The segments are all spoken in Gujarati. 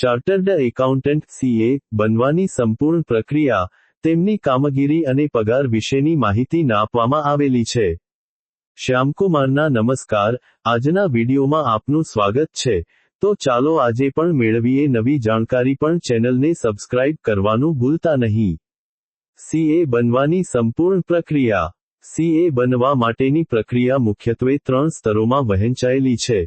ચાર્ટર્ડ એકાઉન્ટન્ટ સીએ બનવાની સંપૂર્ણ પ્રક્રિયા તેમની કામગીરી અને પગાર વિશેની માહિતી આપવામાં આવેલી છે. શ્યામકુમારના નમસ્કાર. આજના વિડીયોમાં આપનું સ્વાગત છે. તો ચાલો આજે પણ મેળવીએ નવી જાણકારી પણ ચેનલને સબસ્ક્રાઇબ કરવાનું ભૂલતા નહીં. સીએ બનવાની સંપૂર્ણ પ્રક્રિયા. સીએ બનવા માટેની પ્રક્રિયા મુખ્યત્વે ત્રણ સ્તરોમાં વહેંચાયેલી છે.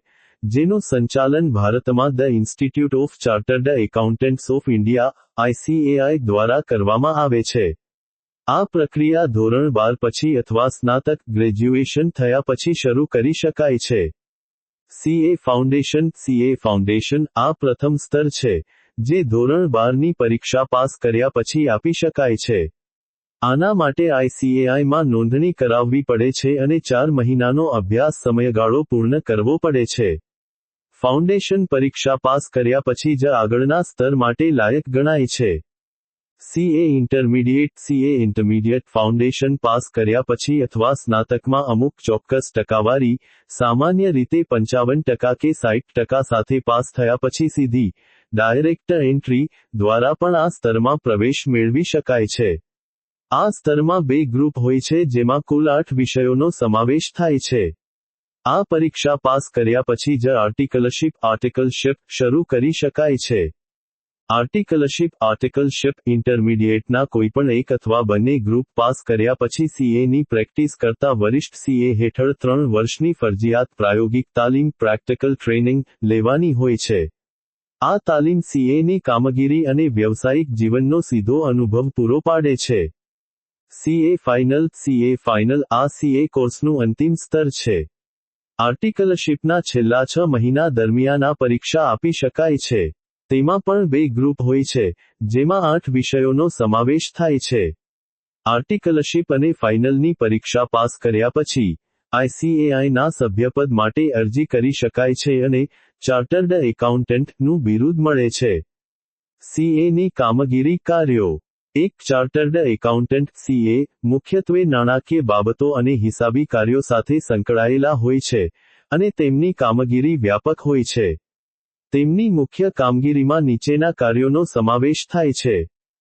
જેનું સંચાલન ભારતમાં the institute of chartered accountants of India ICAI દ્વારા કરવામાં આવે છે. આ પ્રક્રિયા ધોરણ બાર પછી અથવા સ્નાતક ગ્રેજ્યુએશન થયા પછી શરૂ કરી શકાય છે. સીએ ફાઉન્ડેશન સીએ ફાઉન્ડેશન આ પ્રથમ સ્તર છે, જે ધોરણ બારની પરીક્ષા પાસ કર્યા પછી આપી શકાય છે. આના માટે આઈસીએઆઈમાં નોંધણી કરાવવી પડે છે અને ચાર મહિનાનો અભ્યાસ સમયગાળો પૂર્ણ કરવો પડે છે. ફાઉન્ડેશન પરીક્ષા પાસ કર્યા પછી જ આગળના સ્તર માટે લાયક ગણાય છે. CA intermediate CA intermediate foundation pass કર્યા પછી અથવા સ્નાતકમાં અમુક ચોક્કસ ટકાવારી, સામાન્ય રીતે પંચાવન ટકા કે સાઠ ટકા સાથે પાસ થયા પછી સીધી, ડાયરેક્ટ એન્ટ્રી દ્વારા પણ આ સ્તરમાં પ્રવેશ મેળવી શકાય છે. આ સ્તરમાં બે ગ્રુપ હોય છે જેમાં કુલ આઠ વિષયોનો સમાવેશ થાય છે. આ પરીક્ષા પાસ કર્યા પછી જ આર્ટિકલશિપ આર્ટિકલશિપ શરૂ કરી શકાય છે. આર્ટિકલશિપ આર્ટિકલશિપ ઇન્ટરમીડિયેટના કોઈપણ એક અથવા બંને ગ્રુપ પાસ કર્યા પછી સીએની પ્રેક્ટિસ કરતા વરિષ્ઠ સીએ હેઠળ ત્રણ વર્ષની ફરજિયાત પ્રાયોગિક તાલીમ પ્રેક્ટિકલ ટ્રેનિંગ લેવાની હોય છે. આ તાલીમ સીએની કામગીરી અને વ્યવસાયિક જીવનનો સીધો અનુભવ પૂરો પાડે છે. સીએ ફાઇનલ સીએ ફાઇનલ આ સીએ કોર્સનું અંતિમ સ્તર છે. આર્ટિકલશીપના છેલ્લા છ મહિના દરમિયાન આ પરીક્ષા આપી શકાય છે. તેમાં પણ બે ગ્રુપ હોય છે, જેમાં આઠ વિષયોનો સમાવેશ થાય છે. આર્ટિકલશીપ અને ફાઇનલની પરીક્ષા પાસ કર્યા પછી આઈસીએઆઈના સભ્યપદ માટે અરજી કરી શકાય છે અને ચાર્ટર્ડ એકાઉન્ટન્ટનું બિરુદ મળે છે. સીએની કામગીરી કાર્યો એક ચાર્ટર્ડ એકાઉન્ટન્ટ, સીએ, મુખ્યત્વે નાણાકીય બાબતો અને હિસાબી કાર્યો સાથે સંકળાયેલા હોય છે અને તેમની કામગીરી વ્યાપક હોય છે. તેમની મુખ્ય કામગીરીમાં નીચેના કાર્યોનો સમાવેશ થાય છે.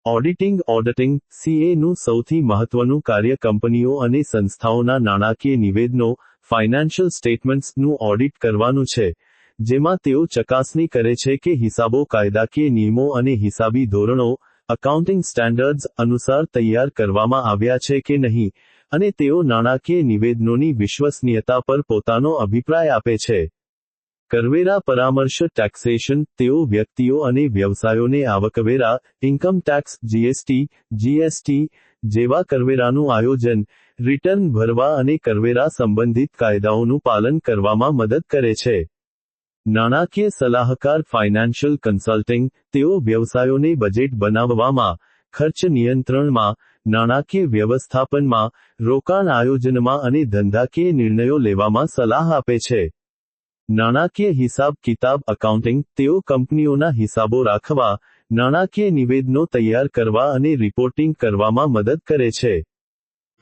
ઓડિટિંગ ઓડિટિંગ સીએનું સૌથી મહત્વનું કાર્ય કંપનીઓ અને સંસ્થાઓના નાણાકીય નિવેદનો, ફાઇનાન્શિયલ સ્ટેટમેન્ટ્સનું ઓડિટ કરવાનું છે, જેમાં તેઓ ચકાસણી કરે છે કે હિસાબો કાયદાકીય નિયમો અને હિસાબી ધોરણો અકાઉન્ટિંગ સ્ટેન્ડર્ડ્સ અનુસાર તૈયાર કરવામાં આવ્યા છે કે નહીં, અને તેઓ નાણાકીય નિવેદનોની વિશ્વસનીયતા પર પોતાનો અભિપ્રાય આપે છે. કરવેરા પરામર્શ ટેક્સેશન, તેઓ વ્યક્તિઓ અને વ્યવસાયોને આવકવેરા, ઇન્કમ ટેક્સ, જીએસટી જીએસટી જેવા કરવેરાનું આયોજન, રિટર્ન ભરવા અને કરવેરા સંબંધિત કાયદાઓનું પાલન કરવામાં મદદ કરે છે. નાણાકીય સલાહકાર ફાઇનાન્શિયલ કન્સલ્ટિંગ તેઓ વ્યવસાયોને બજેટ બનાવવામાં, ખર્ચ નિયંત્રણમાં, નાણાકીય વ્યવસ્થાપનમાં, રોકાણ આયોજનમાં અને ધંધાકીય નિર્ણયો લેવામાં સલાહ આપે છે. નાણાકીય હિસાબ કિતાબ અકાઉન્ટિંગ તેઓ કંપનીઓના હિસાબો રાખવા, નાણાકીય નિવેદનો તૈયાર કરવા અને રિપોર્ટિંગ કરવામાં મદદ કરે છે.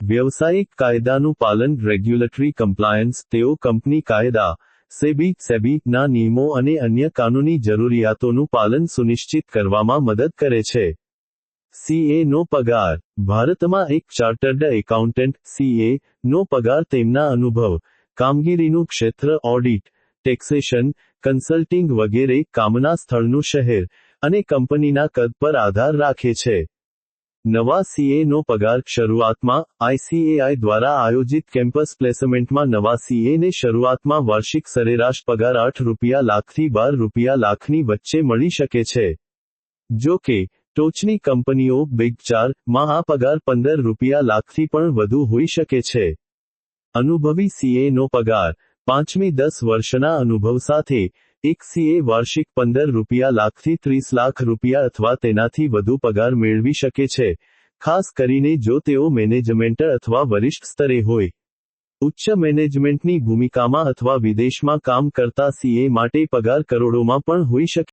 વ્યવસાયિક કાયદાનું પાલન રેગ્યુલેટરી કમ્પ્લાયન્સ તેઓ કંપની કાયદા સેબી સેબી, ના નિયમો અને અન્ય કાનૂની જરૂરિયાતોનું પાલન સુનિશ્ચિત કરવામાં મદદ કરે છે. સીએ નો પગાર. ભારતમાં એક ચાર્ટર્ડ એકાઉન્ટન્ટ, સીએ નો પગાર તેમના અનુભવ, કામગીરીનું ક્ષેત્ર, ઓડિટ, ટેક્સેશન, કન્સલ્ટિંગ વગેરે કામના સ્થળનું શહેર અને કંપનીના કદ પર આધાર રાખે છે. નવા સીએ નો પગાર શરૂઆતમાં આઈસીએઆઈ દ્વારા આયોજિત કેમ્પસ પ્લેસમેન્ટમાં નવા સીએને શરૂઆતમાં વાર્ષિક સરેરાશ પગાર આઠ રૂપિયા લાખથી બાર રૂપિયા લાખની વચ્ચે મળી શકે છે. જો કે, ટોચની કંપનીઓ બિગ ચારમાં આ પગાર પંદર રૂપિયા લાખથી પણ વધુ હોઈ શકે છે. અનુભવી સીએ નો પગાર પાંચમી દસ વર્ષના અનુભવ સાથે એક સીએ વાર્ષિક પંદર રૂપિયા લાખથી ત્રીસ લાખ રૂપિયા અથવા તેનાથી વધુ પગાર મેળવી શકે છે. ખાસ કરીને જો તેઓ મેનેજમેન્ટ અથવા વરિષ્ઠ સ્તરે હોય. ઉચ્ચ મેનેજમેન્ટની ભૂમિકામાં અથવા વિદેશમાં કામ કરતા સીએ માટે પગાર કરોડોમાં પણ હોઈ શકે